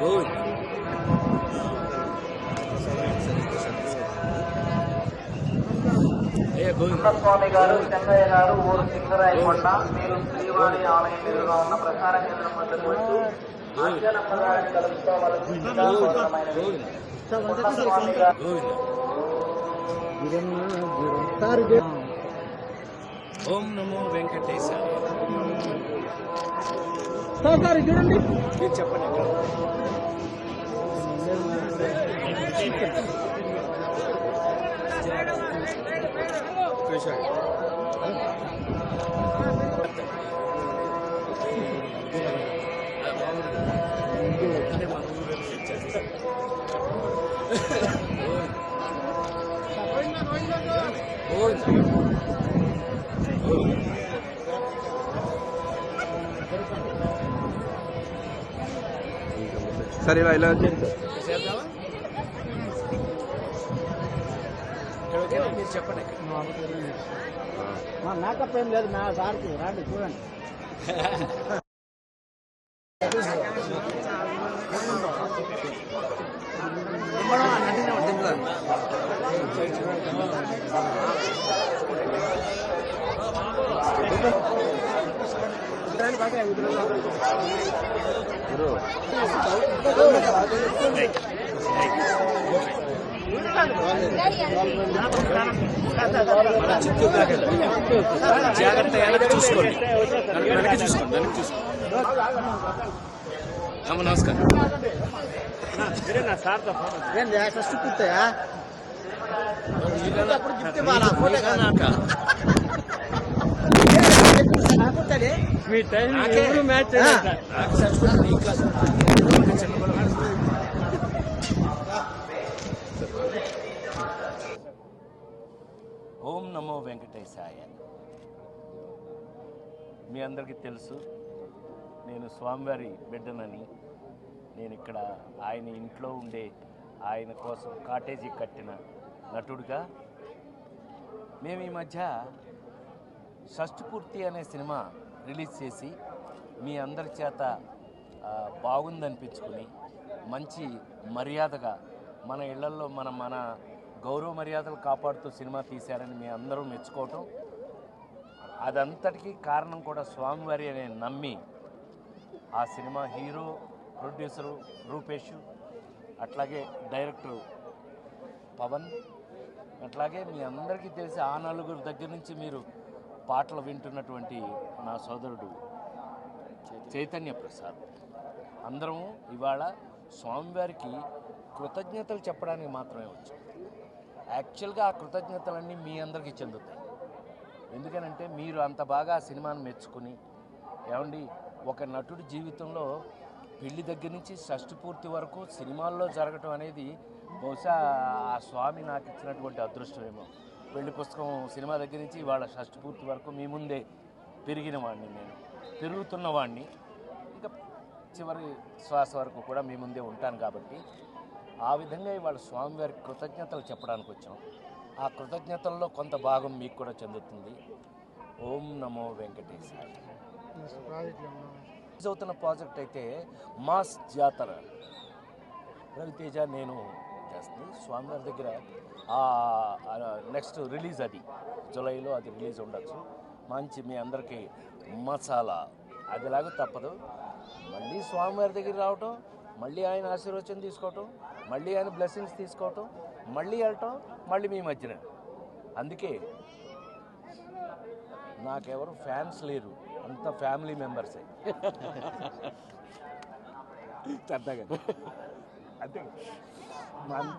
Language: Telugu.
గోవింద్ స్వామి గారు చెంగయ్య గారు ఊరు సింగరాయకొండ మీరు శ్రీవారి ఆలయం ఎదురుగా ఉన్న ప్రసార కేంద్రం వద్దకు వచ్చి ఆజ్ఞానమ్మగారిని కలుసుకోవాల్సిందిగా కోరడమైనది. స్వామి గారు. ఓం నమో వెంకటేశాయ చూడండి. చెప్పండి అక్కడ. సరే ఇలా ఇలా చెప్పండి మేకప్ ఏం లేదు నా సార్కి. రాండి చూడండి. జాగ్రత్త వెనక్కి చూసుకోండి. వెనక్కి చూసుకోండి వెనక్కి చూసుకోండి. అమ్మ నమస్కారం. ఫస్ట్ కూర్తాయా అప్పుడు గిఫ్ట్ ఇవ్వాలా? ఫోటో కాదు. మీ టైం నాకే. మ్యాచ్ ఓం నమో వెంకటేశాయ. మీ అందరికీ తెలుసు నేను స్వామివారి బిడ్డనని. నేను ఇక్కడ ఆయన ఇంట్లో ఉండే ఆయన కోసం కాటేజీ కట్టిన నటుడిగా. మేము ఈ మధ్య షష్ఠపూర్తి అనే సినిమా రిలీజ్ చేసి మీ అందరి చేత బాగుందనిపించుకుని మంచి మర్యాదగా మన ఇళ్ళలో మన మన గౌరవ మర్యాదలు కాపాడుతూ సినిమా తీశారని మీ అందరూ మెచ్చుకోవటం అదంతటికీ కారణం కూడా స్వామివారి అనే నమ్మి ఆ సినిమా హీరో ప్రొడ్యూసరు రూపేష్ అట్లాగే డైరెక్టరు పవన్ అట్లాగే మీ అందరికీ తెలిసి ఆ నలుగురు దగ్గర నుంచి మీరు పాటలు వింటున్నటువంటి నా సోదరుడు చైతన్య ప్రసాద్. అందరము ఇవాళ స్వామివారికి కృతజ్ఞతలు చెప్పడానికి మాత్రమే వచ్చాం. యాక్చువల్గా ఆ కృతజ్ఞతలన్నీ మీ అందరికీ చెందుతాయి. ఎందుకనంటే మీరు అంత బాగా ఆ సినిమాను మెచ్చుకుని ఏమండి ఒక నటుడి జీవితంలో పెళ్ళి దగ్గర నుంచి షష్టి పూర్తి వరకు సినిమాల్లో జరగటం అనేది బహుశా ఆ స్వామి నాకు ఇచ్చినటువంటి అదృష్టమేమో. పెళ్ళి పుస్తకం సినిమా దగ్గర నుంచి ఇవాళ షష్టి పూర్తి వరకు మీ ముందే పెరిగిన వాడిని నేను. పెరుగుతున్న వాడిని ఇంకా చివరి శ్వాస వరకు కూడా మీ ముందే ఉంటాను కాబట్టి ఆ విధంగా ఇవాళ స్వామివారికి కృతజ్ఞతలు చెప్పడానికి వచ్చాం. ఆ కృతజ్ఞతల్లో కొంత భాగం మీకు కూడా చెందుతుంది. ఓం నమో వెంకటేశాయ. అవుతున్న ప్రాజెక్ట్ అయితే మాస్ జాతర. రవితేజ నేను చేస్తుంది. స్వామివారి దగ్గర నెక్స్ట్ రిలీజ్ అది. జూలైలో అది రిలీజ్ ఉండొచ్చు. మంచి మీ అందరికీ మసాలా. అదిలాగా తప్పదు. మళ్ళీ స్వామివారి దగ్గర రావటం మళ్ళీ ఆయన ఆశీర్వచనం తీసుకోవటం మళ్ళీ ఆయన బ్లెస్సింగ్స్ తీసుకోవటం మళ్ళీ వెళ్ళటం మళ్ళీ మీ మధ్యన. అందుకే నాకెవరు ఫ్యాన్స్ లేరు. అంత ఫ్యామిలీ మెంబర్సే సరదాగా అంతే. అంతా